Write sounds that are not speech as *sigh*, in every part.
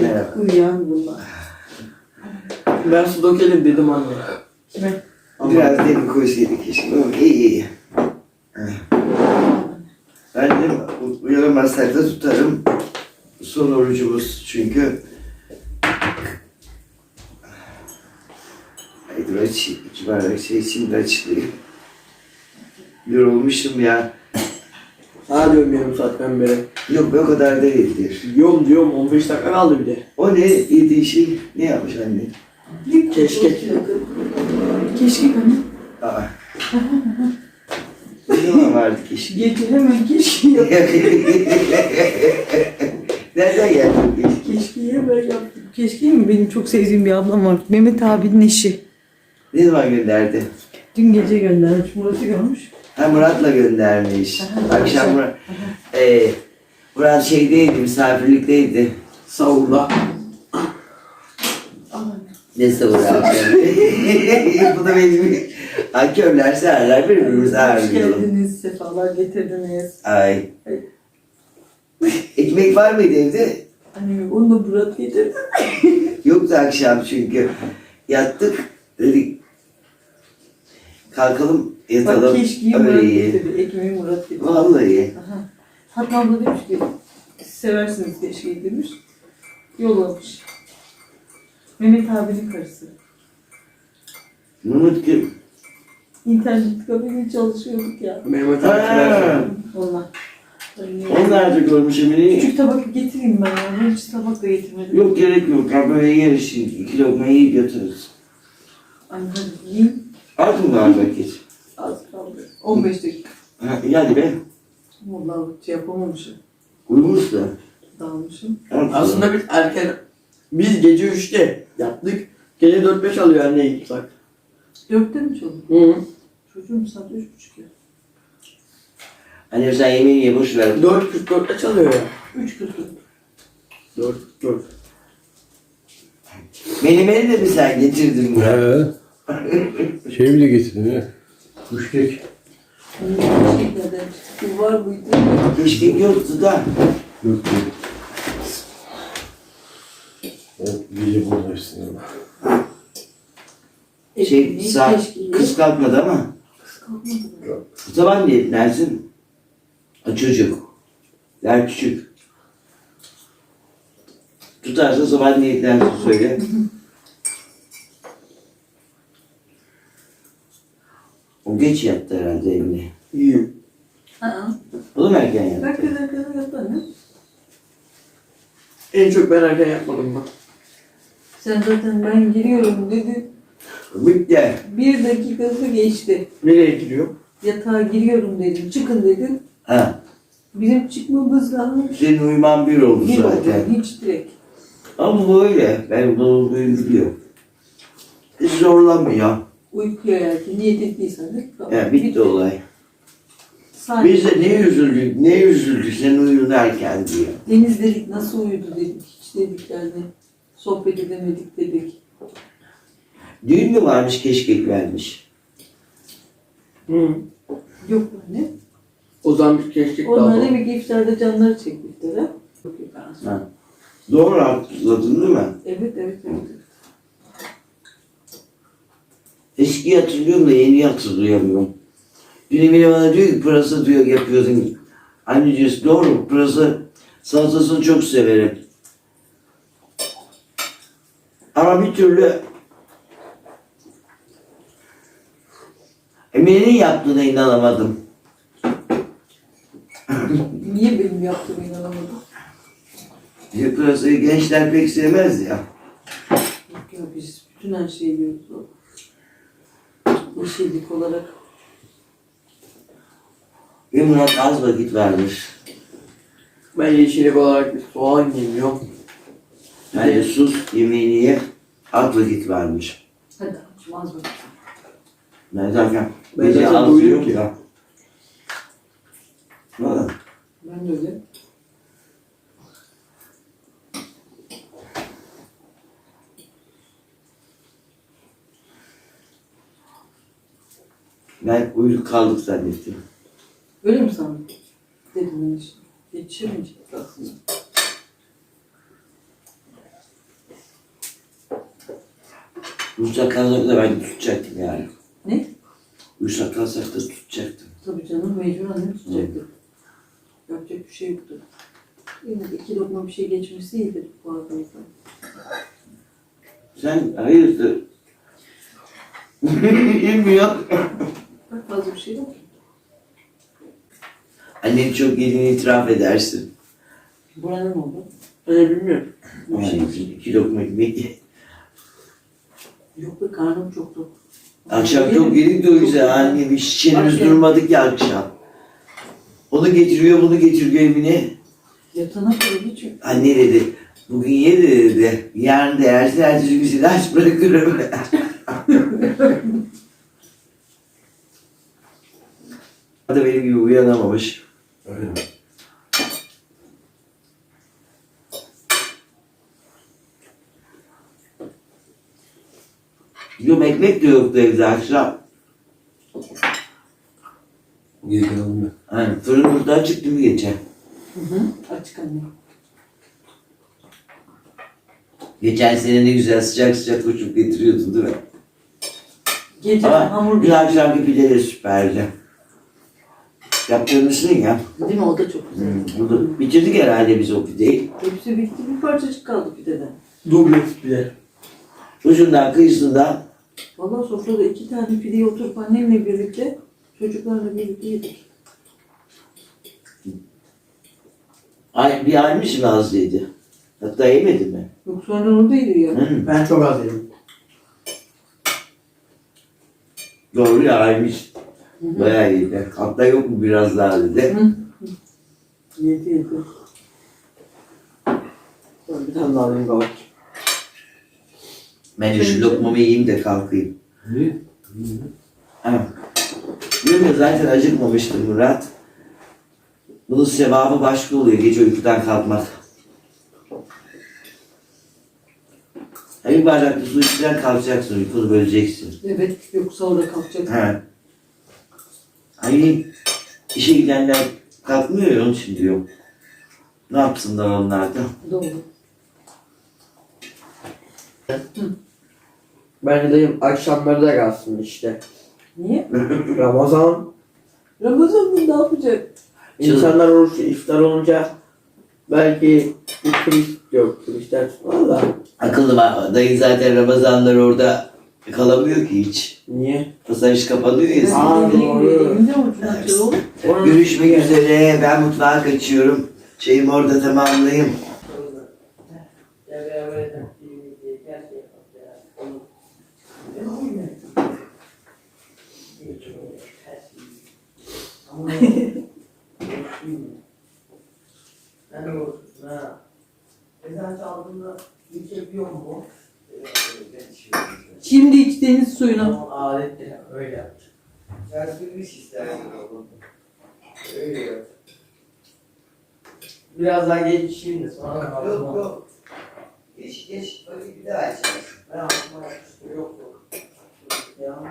Merhaba. Uyuyan bunlar. Ben su dökelim dedim anne. Kime? Ama Biraz demin koysaydık keşke. Ama iyi iyi. Ben de uyanamazsak da tutarım. Son orucumuz çünkü. Haydi ben iki bardak şey şimdi açıklayayım. Yorulmuşum ya. Sana diyorum yarım saatten beri. Yok be o kadar değildir. Diyorum diyorum 15 dakika kaldı bir de. O ne yediği şey ne yapmış anne? Keşke. Keşke hani. Aa. ne zaman vardı keşke? Gece hemen keşke *laughs* yap. Nereden geldi bu keşke? Keşke'ye ben yaptım. Keşke mi? Benim çok sevdiğim bir ablam var. Mehmet abinin eşi. Ne zaman gönderdi? Dün gece göndermiş. Murat'ı görmüş. Ha Murat'la göndermiş. Akşam. Murat, ee, Murat şeydeydi, misafirlikteydi. Savurda. Ne savur? *laughs* Bu da benim akşamlar seherler birbirimizi Hoş ağırlayalım. geldiniz. Sefalar getirdiniz. Ay. Ekmek var mıydı evde? Annem onu da Murat getirdi. Yoktu akşam çünkü. Yattık, dedik kalkalım Bak yatalım. keşkeyi Öyle Murat iyi. getirdi. Ekmeği Murat getirdi. Vallahi. Aha. Fatma abla demiş ki siz seversiniz keşkeyi demiş. Yollamış. Mehmet abinin karısı. Mehmet kim? İnternet kafede çalışıyorduk ya. Mehmet Ha, Akçılar. Onlar. Da görmüş Emine'yi. Küçük tabak getireyim ben ya. Ben hiç tabak da getirmedim. Yok gerek yok. Kahveye yer şimdi. İki lokmayı iyi götürürüz. Anne hadi yiyin. Az mı var vakit? Az kaldı. 15 dakika. Ha, iyi hadi be. Vallahi şey yapamamışım. Uyumuş da. Dalmışım. Aslında biz erken, biz gece 3'te yaptık. Gece 4-5 alıyor anne gitsak. Dörtte mi çalın? Hı. Çocuğum saat üç buçuk ya. Hani sen yemeğini ye boş ver. 4.44'te çalıyor ya. Üç kırk. 4 4. Menemeni de mi sen getirdin Murat? He. Şey bile getirdin ya. Müştek. Var mıydı? Keşke yoktu da. Yok değil. Ben gece burada hepsini Şey, saat kız kalkmadı ama. Kız kalkmadı mı? Bu zaman niyetlensin. O çocuk. Der küçük. Tutarsa sabah niyetlensin söyle. *laughs* geç yattı herhalde Emine. İyi. Ha. O da mı erken yattı? Dakika dakika dakika ne? En çok ben erken yapmadım bak. Sen zaten ben giriyorum dedi. Bitti. Bir dakikası geçti. Nereye gidiyor? Yatağa giriyorum dedim. Çıkın dedim. Ha. Bizim çıkmamız lazım. Senin uyuman bir oldu Bir oldu. zaten. Hiç direkt. Ama bu öyle. Ben bunu biliyorum. Hiç zorlamıyor. Uykuya erken niyet ettiysen de. Ya bitti olay. Sadece Biz de ne üzüldük, ne üzüldük senin uyun erken diye. Deniz dedik nasıl uyudu dedik. Hiç dedik yani. Sohbet edemedik dedik. Düğün mü varmış keşkek vermiş. Hı. Yok ne? O zaman bir keşkek daha Onlar var. demek ki iftarda canları çekmişler ha. Yok yok ben- Ha. Doğru hatırladın değil mi? Evet evet evet. Eski hatırlıyorum da yeni hatırlayamıyorum. Dün Emine bana diyor ki pırasa diyor yapıyordun. Anne diyor doğru pırasa salatasını çok severim. Ama bir türlü Emine'nin yaptığına inanamadım. *laughs* Niye benim yaptığımı inanamadın? Diyor, Pırasayı gençler pek sevmez ya. Yok ya biz bütün her şeyi yiyoruz. Yeşillik olarak. Ve Murat az vakit vermiş. Ben yeşillik olarak bir soğan yemiyorum. Yani sus yemeğini ye. Az vakit vermiş. Hadi abicim az bak. Ben zaten Ben gece az doydum yiyorum ki. ya. Valla. Ben de öyle. Ben uyuz kaldık zannettim. Öyle mi sandın? Dedim ben işte. Geçirmeyecek aslında. Uyuşak kalsak da ben tutacaktım yani. Ne? Uyuşak kalsak da tutacaktım. Tabii canım mecbur annem tutacaktı. Yapacak bir şey yoktu. Yine iki lokma bir şey geçmesi iyidir bu arada. Sen hayırdır? *laughs* Bilmiyorum. Bak fazla bir şey yok. Annen çok yediğini itiraf edersin. Buranın oldu. Öyle bilmiyorum. Bir şey Yani iki lokma yemek. Yok be karnım çok tok. Akşam çok yedik de o yüzden anne bir şişenimiz Akşam- durmadı ki akşam. Onu getiriyor bunu getiriyor evine. Yatana kadar hiç Anne dedi bugün ye de dedi. Yarın da yersin ertesi gün aç bırakırım. *laughs* O da benim gibi uyanamamış. Öyle mi? Yok ekmek de yoktu evde akşam. Geri kalalım mı? Hani fırın burada açıktı mı geçen? Hı hı. Açık anne. Geçen sene ne güzel sıcak sıcak koşup getiriyordun değil mi? Gece Ama hamur bir akşamki pideleri süperdi. Yaptırmışsın ya. Değil mi? O da çok güzel. Hmm, bunu bitirdik herhalde biz o pideyi. Hepsi bitti. Bir parçacık kaldı pideden. Dubleks bile. Ucundan kıyısından Vallahi sofrada iki tane pideyi oturup annemle birlikte çocuklarla birlikte yedik. ay, bir aymış mı az yedi? Hatta yemedi mi? Yok sonra oradaydı ya. Hı, Ben çok az yedim. doğru ya aymış. Hı hı. Bayağı yedi. Hatta yok mu biraz daha dedi. Yedi yedi. Ben bir tane daha alayım baba. Ben de şu lokmamı yiyeyim de kalkayım. Ne? Ha. Diyorum ya zaten acıkmamıştım Murat. Bunun sevabı başka oluyor gece uykudan kalkmak. Ha, Bir bardak da su içten kalkacaksın, uykunu böleceksin. Evet yoksa orada kalkacak. He. Hani işe gidenler kalkmıyor ya onun için diyorum. Ne yapsınlar onlar da? Doğru. Ben de dayım akşamları da kalsın işte. Niye? *laughs* Ramazan. Ramazan'da ne yapacak? İnsanlar oruç iftar olunca belki bu turist yok. Turistler tutmaz da. Akıllı bak, dayı zaten Ramazanları orada kalamıyor ki hiç. Niye? Pasaj kapanıyor ya. Aa, doğru. Görüşmek üzere. Ben mutfağa kaçıyorum. Şeyimi orada tamamlayayım. *laughs* Şimdi içtiğiniz suyunu. Alettir öyle yaptı. Öyle yap. Biraz daha geç şimdi sonra Yok yok. Geç geç. Hadi bir daha içelim. Ben aklıma yapmıştım. Yok yok. Ya,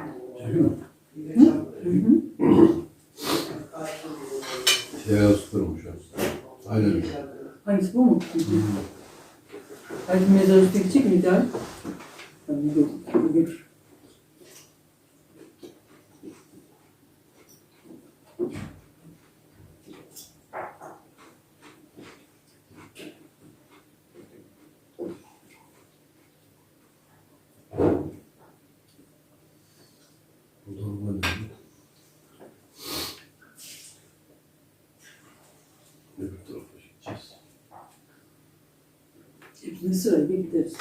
Bir de. Şey an. Aynen. Hangisi bu mu? Hadi mezar üstü gidecek mi Gör. Bu gideceğiz. Hepsini sırayla gideriz.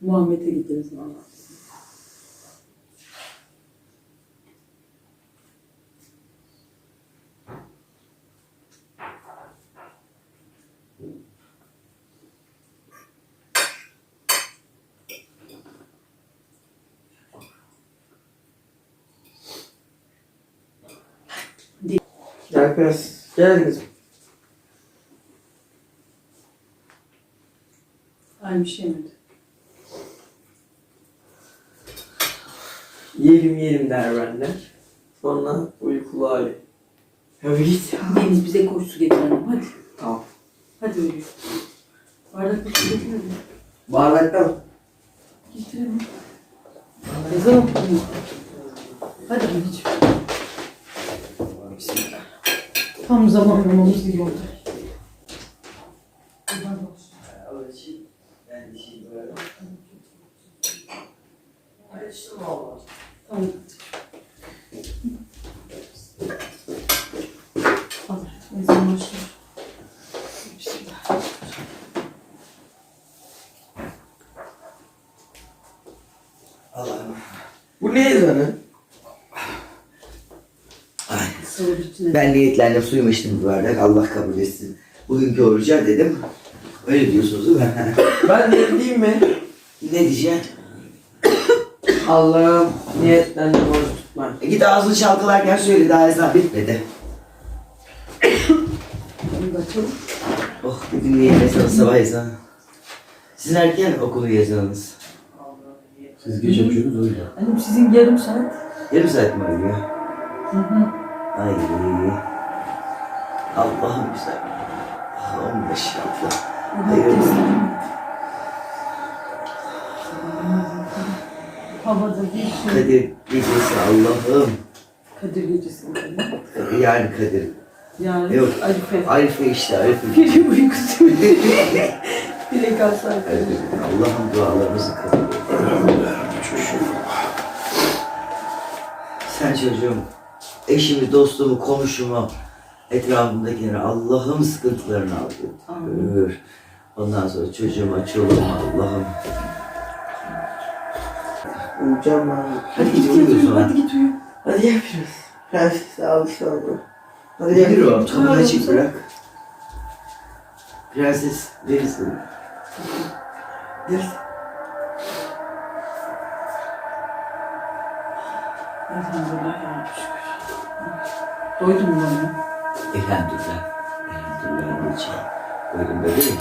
Muhammed'e gideriz valla. Gel kız. Gel kızım. Aynı şey. Yiyelim yiyelim der benden. Sonra uykulu hali. Ya bir git ya. Deniz bize koş su getir annem hadi. Tamam. Hadi yürü. Bardak bir şey getirelim. Bardakta mı? Getirelim. Ezan okunuyor. Hadi anneciğim. Tam zamanlamamız gibi oldu. Tamam. Hazır. Ezan başlıyor. Bismillah. Allah'ım. Bu ne ezanı? Ay. Sıvı bütüne. Ben niyetlendim suyumu içtim bir bardak. Allah kabul etsin. Bugünkü oruca dedim. Öyle diyorsunuz değil mi? *laughs* Ben ne diyeyim mi? ne diyeceksin? Allah'ım niyetlendim oruç tutmak. E git ağzını çalkalarken söyle daha ezan bitmedi. Oh bugün niye ezanı sabah ezanı. Sizin erken okulu ezanınız. Siz geç yapıyorsunuz o yüzden. Annem sizin yarım saat. Yarım saat mi ölüyor? Hı hı. Ay. Allah'ım güzel. Ah, 15 Allah. Hayırlı. Havada bir şey. Kadir gecesi Allah'ım. Kadir gecesi. Yani Kadir. Yani Yok. Arife. Arife işte Arife. *laughs* Biri uykusu. *laughs* Biri kalsar. Allah'ım dualarımızı kabul et. Sen çocuğum, eşimi, dostumu, komşumu, etrafımdakileri Allah'ım sıkıntılarını al. Götür. Ondan sonra çocuğuma, çoluğuma Allah'ım. Uyuyacağım ben. Hadi git uyuyorsun uyu. ha. Hadi git uyu. Hadi yapıyoruz. Prenses alışalım. Hadi Gelir yapıyoruz. o, kapını açık bırak. Prenses verirsin. Gel. Elhamdülillah. Doydum mu anne? Elhamdülillah. Elhamdülillah anneciğim. Buyurun bebeğim.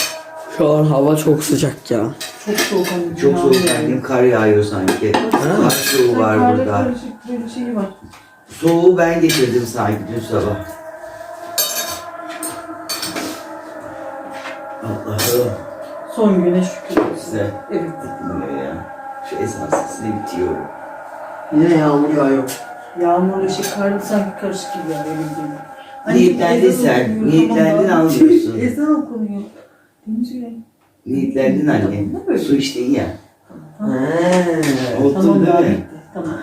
Şu an hava çok sıcak ya. Çok soğuk anne. Çok soğuk annem, kar yağıyor sanki. Kar soğuğu var Karda burada. karışık bir şey var. Soğuğu ben getirdim sanki dün sabah. Allah'ım Son güne şükür size Evet. ne ya? Şu sesini bitiyorum. Yine yağmur yağıyor. Yağmurla şey karlı sanki karışık gibi yani öyle değil. Niyetlendin ezan sen, okunuyor, niyetlendin tamam. anlıyorsun. *laughs* ezan okunuyor. Yüreği. Niyetlendin anne. Su içtin ya. Tamam daha değil mi? bitti. Tamam.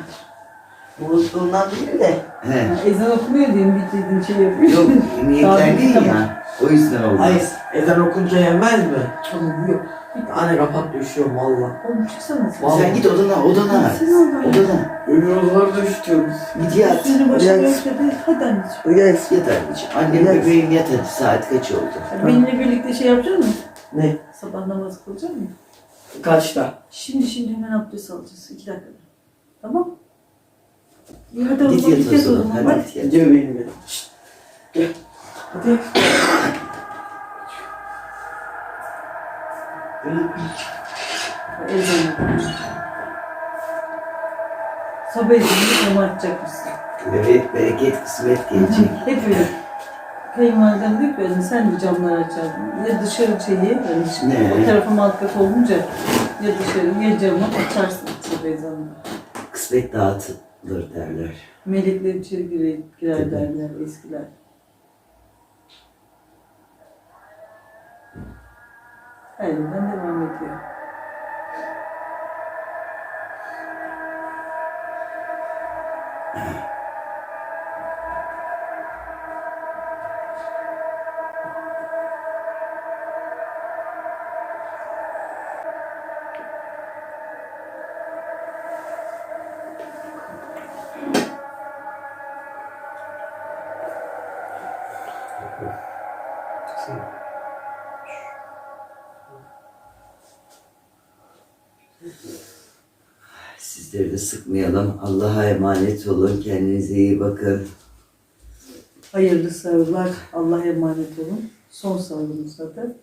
Unuttuğundan değil de. He. Ha, ezan okunuyor diye mi bitirdiğin şey yapıyor? Yok *laughs* niyetlendin Tamam. ya. O yüzden oldu. Hayır. Ezan okunca yenmez mi? Tamam yok. Anne kapat düşüyorum valla. Oğlum çıksana sen. Vallahi. Sen git odana, odana. Sen oradan. Odana. Ölüyorlar da üşütüyoruz. Git yat. Üstünü başına gösterdi. Hadi anneciğim. Gel. Yat anneciğim. Annem Yat. bebeğim yat hadi. Saat kaç oldu? Hadi Benimle birlikte şey yapacak mısın? Ne? Sabah namazı kılacak mısın? Kaçta? Şimdi şimdi hemen abdest alacağız. İki dakikada. Tamam? İyi hadi o Git zaman yat git o yat o zaman. Hadi git yat. Gidiyor benim benim. Şşt. Gel. Hadi. Ezan. Sabah ezanını kamartacak mısın? Evet, bereket, kısmet gelecek. Hep öyle. Kayınvalidem diyor ki "Anne, sen de camları açardın. Ya dışarı şeyi, hani şimdi Ne? o tarafa alt kat olunca ya dışarı ya camı açarsın sabah ezanını. Kısmet dağıtılır derler. Melekler içeri girer, girer derler eskiler. Elinden devam ediyor. Sizleri de sıkmayalım. Allah'a emanet olun. Kendinize iyi bakın. Hayırlı sağlıklar. Allah'a emanet olun. Son sağlığımız zaten.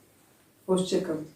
Hoşçakalın.